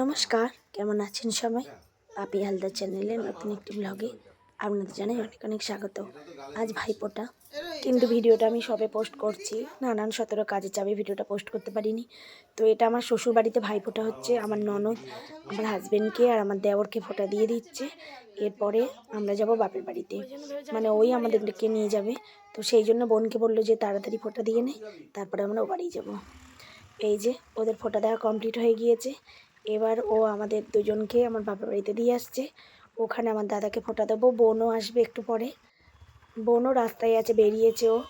নমস্কার, কেমন আছেন সবাই? পাপি হালদার চ্যানেলে নতুন একটি ব্লগে আপনাদের জানাই অনেক অনেক স্বাগত। আজ ভাইপোটা। কিন্তু ভিডিওটা আমি সবে পোস্ট করছি। নানান সতেরো কাজে চাপে ভিডিওটা পোস্ট করতে পারিনি। তো এটা আমার শ্বশুর বাড়িতে ভাইফোঁটা হচ্ছে, আমার ননদ, আমার হাজব্যান্ডকে আর আমার দেওরকে ফোটা দিয়ে দিচ্ছে। এরপরে আমরা যাব বাপের বাড়িতে। মানে ওই আমাদেরকে নিয়ে যাবে। তো সেই জন্য বোনকে বলল যে তাড়াতাড়ি ফোটা দিয়ে নে, তারপরে আমরা ও বাড়ি যাব। এই যে, ওদের ফোঁটা দেওয়া কমপ্লিট হয়ে গিয়েছে। এবার ও আমাদের দুজনকে আমার বাবার বাড়িতে দিয়ে আসছে। ওখানে আমার দাদাকে ফোটা দেবো, বোনও আসবে একটু পরে। বোনও রাস্তায় আছে, বেরিয়েছে ও।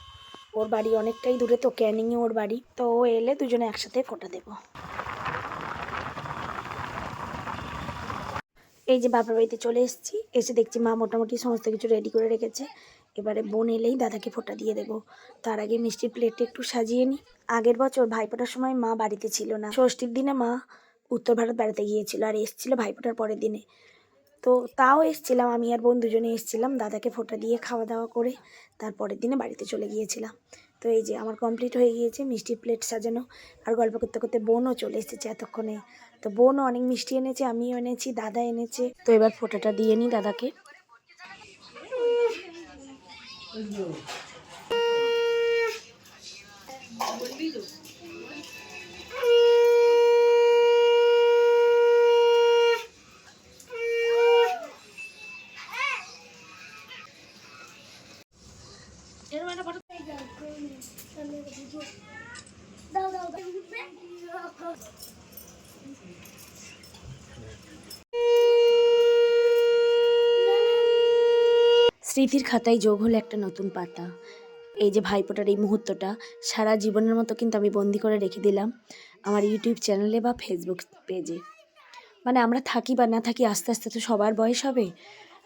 ওর বাড়ি অনেকটাই দূরে তো, ক্যানিংয়ে ওর বাড়ি। তো ও এলে দুজনে একসাথে ফোটা দেবো। এই যে বাবার বাড়িতে চলে এসেছি, এসে দেখছি মা মোটামুটি সমস্ত কিছু রেডি করে রেখেছে। এবারে বোন এলেই দাদাকে ফোঁটা দিয়ে দেবো। তার আগে মিষ্টির প্লেটটা একটু সাজিয়ে নিই। আগের বছর ভাইফোঁটার সময় মা বাড়িতে ছিল না। ষষ্ঠীর দিনে মা উত্তর ভারত বেড়াতে গিয়েছিল আর এসেছিল ভাইফোঁটার পরের দিনে। তো তাও এসেছিলাম আমি আর বোন দুজনে এসেছিলাম দাদাকে ফোঁটা দিয়ে খাওয়া দাওয়া করে তারপরের দিনে বাড়িতে চলে গিয়েছিলাম। তো এই যে আমার কমপ্লিট হয়ে গিয়েছে, মিষ্টির প্লেট সাজানো আর গল্প করতে করতে বোনও চলে এসেছে এতক্ষণে। তো বোনও অনেক মিষ্টি এনেছে, আমিও এনেছি, দাদা এনেছে। তো এবার ফোঁটাটা দিয়ে নিই দাদাকে। স্মৃতির খাতায় যোগ হলো একটা নতুন পাতা। এই যে ভাইফোঁটার এই মুহূর্তটা, সারা জীবনের মতো কিন্তু আমি বন্দি করে রেখে দিলাম আমার ইউটিউব চ্যানেলে বা ফেসবুক পেজে। মানে আমরা থাকি বা না থাকি, আস্তে আস্তে তো সবার বয়স হবে।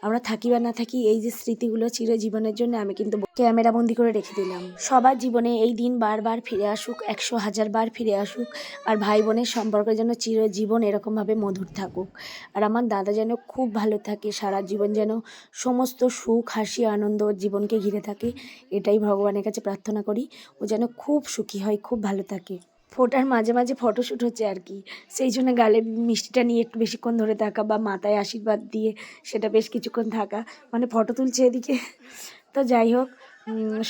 আমরা থাকি বা না থাকি, এই যে স্মৃতিগুলো চিরজীবনের জন্য আমি কিন্তু ক্যামেরা বন্দি করে রেখে দিলাম। সবার জীবনে এই দিন বারবার ফিরে আসুক, একশো হাজার বার ফিরে আসুক, আর ভাই বোনের সম্পর্ক যেন চিরজীবন এরকমভাবে মধুর থাকুক। আর আমার দাদা যেন খুব ভালো থাকে, সারা জীবন যেন সমস্ত সুখ, হাসি, আনন্দ জীবনকে ঘিরে থাকে, এটাই ভগবানের কাছে প্রার্থনা করি। ও যেন খুব সুখী হয়, খুব ভালো থাকে। ফোটার মাঝে মাঝে ফটোশ্যুট হচ্ছে আর কি। সেই জন্য গালে মিষ্টিটা নিয়ে একটু বেশিক্ষণ ধরে থাকা বা মাথায় আশীর্বাদ দিয়ে সেটা বেশ কিছুক্ষণ থাকা মানে ফটো তুলছে এদিকে। তো যাই হোক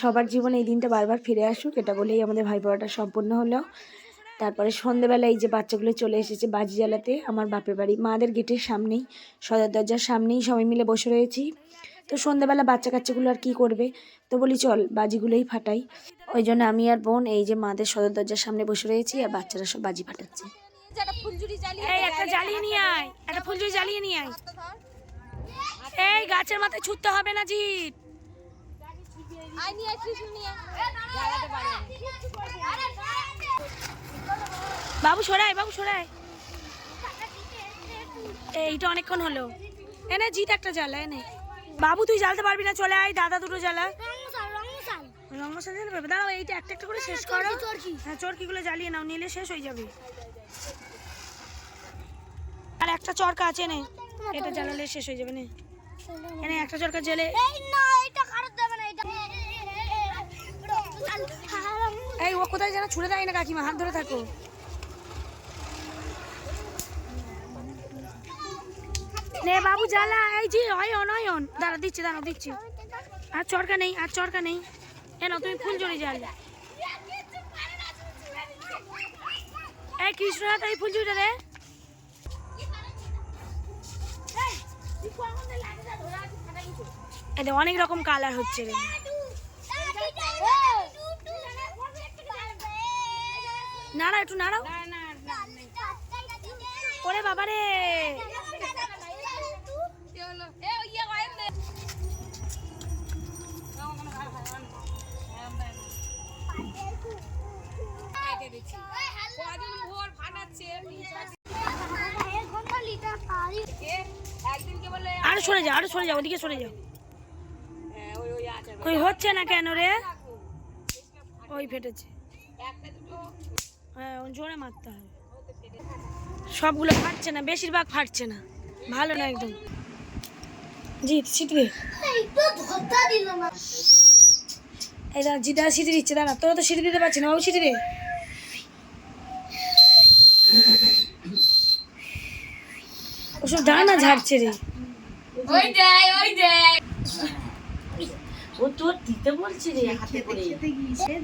সবার জীবনে এই দিনটা বারবার ফিরে আসুক, এটা বলেই আমাদের ভাই বোনাটা সম্পূর্ণ হলো। তারপরে সন্ধেবেলা এই যে বাচ্চাগুলো চলে এসেছে বাজি জ্বালাতে, আমার বাপের বাড়ি, মাদের গেটের সামনেই, সদর দরজার সামনেই সবাই মিলে বসে রয়েছি। তো সন্ধেবেলা বাচ্চা কাচ্চাগুলো আর কি করবে? তো বলি চল বাজিগুলোই ফাটাই। ওই জন্য আমি আর বোন এই যে মাদের সদর দরজার সামনে বসে রয়েছি আর বাচ্চারা সব বাজি ফাটাচ্ছে। এই একটা জ্বালিয়ে নিয়ে আয় একটা ফুলঝুরি জ্বালিয়ে নিয়ে আয়। এই গাছের মাথায় ছুটতে হবে না না। বাবু সরাই বাবু সরাই। এইটা অনেকক্ষণ হলো। এনে জিত একটা জ্বালা এনে। বাবু তুই জ্বালতে পারবি না চলে আয় দাদা দুটো জ্বালা রঙ মশলা জ্বালা পারবে দাঁড়াও এইটা একটা একটা করে শেষ করো হ্যাঁ চরকিগুলো জ্বালিয়ে নাও নিলে শেষ হয়ে যাবে আর একটা চরকা আছে নে এটা জ্বালালে শেষ হয়ে যাবে নে এনে একটা চরকা জ্বালে এই ও কোথায় যেন ছুড়ে দেয় না কাকিমা হাত ধরে থাকো নে বাবু, জ্বালা। এই যে অয়ন অয়ন দাঁড়া, দিচ্ছি দাঁড়া, দিচ্ছি। আর চরকা নেই, আর চরকা নেই। কেন, তুমি ফুল জড়ি জ্বাল এই কৃষ্ণনাথ এই ফুল জড়িটা রে এতে অনেক রকম কালার হচ্ছে রে। নাড়া, একটু নাড়াও। ওরে বাবা রে কেটে কদিন ভোর ফাটাচ্ছে, আরও সরে যাও আরও সরে যাও ওদিকে সরে যাও হ্যাঁ, কই হচ্ছে না কেন রে? ওই ফেটেছে। হ্যাঁ জোরে মারতে হবে। সবগুলো ফাটছে না বেশিরভাগ ফাটছে না। ভালো না একদম। জি সিটি দে এই দাঁড়া জিদা সিটি দিচ্ছে দাঁড়া তোরা তো সিটি দিতে পারছি না বাবু সিটি দে ওসব দানা ঝাড়ছে রে। ওই দেয় ওই দেয় ও তোর দিতে বলছে রে হাতে করে।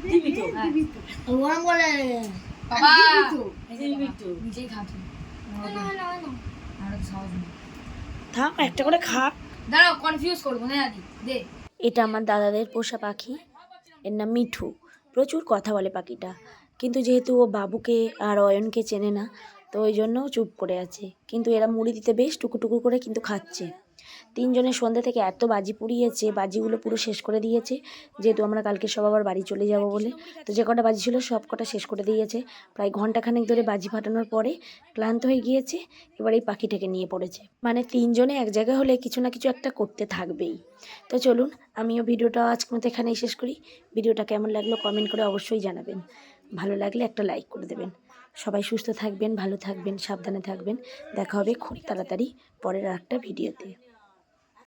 দিবি তো? বাবা। দিবি তো। নিজেই খাতো থাক একটা করে খা দাঁড়াও কনফিউজ করব না আদি দে। এটা আমার দাদাদের পোষা পাখি। এর নাম মিঠু। প্রচুর কথা বলে পাখিটা। কিন্তু যেহেতু ও বাবুকে আর অয়নকে চেনে না, তো ওই জন্য চুপ করে আছে। কিন্তু এরা মুড়ি দিতে বেশ টুকু টুকু করে কিন্তু খাচ্ছে। তিনজনের সন্ধ্যে থেকে এত বাজি পুড়িয়েছে, বাজিগুলো পুরো শেষ করে দিয়েছে, যেহেতু আমরা কালকে সব আবার বাড়ি চলে যাব বলে। তো যে কটা বাজি ছিল সব কটা শেষ করে দিয়েছে। প্রায় ঘন্টাখানেক ধরে বাজি ফাটানোর পরে ক্লান্ত হয়ে গিয়েছে, এবার এই পাখিটাকে নিয়ে পড়েছে। মানে তিনজনে এক জায়গায় হলে কিছু না কিছু একটা করতে থাকবেই। তো চলুন, আমিও ভিডিওটা আজকের মতো এখানেই শেষ করি। ভিডিওটা কেমন লাগল কমেন্ট করে অবশ্যই জানাবেন। ভালো লাগলে একটা লাইক করে দেবেন। সবাই সুস্থ থাকবেন, ভালো থাকবেন, সাবধানে থাকবেন। দেখা হবে খুব তাড়াতাড়ি পরের একটা ভিডিওতে।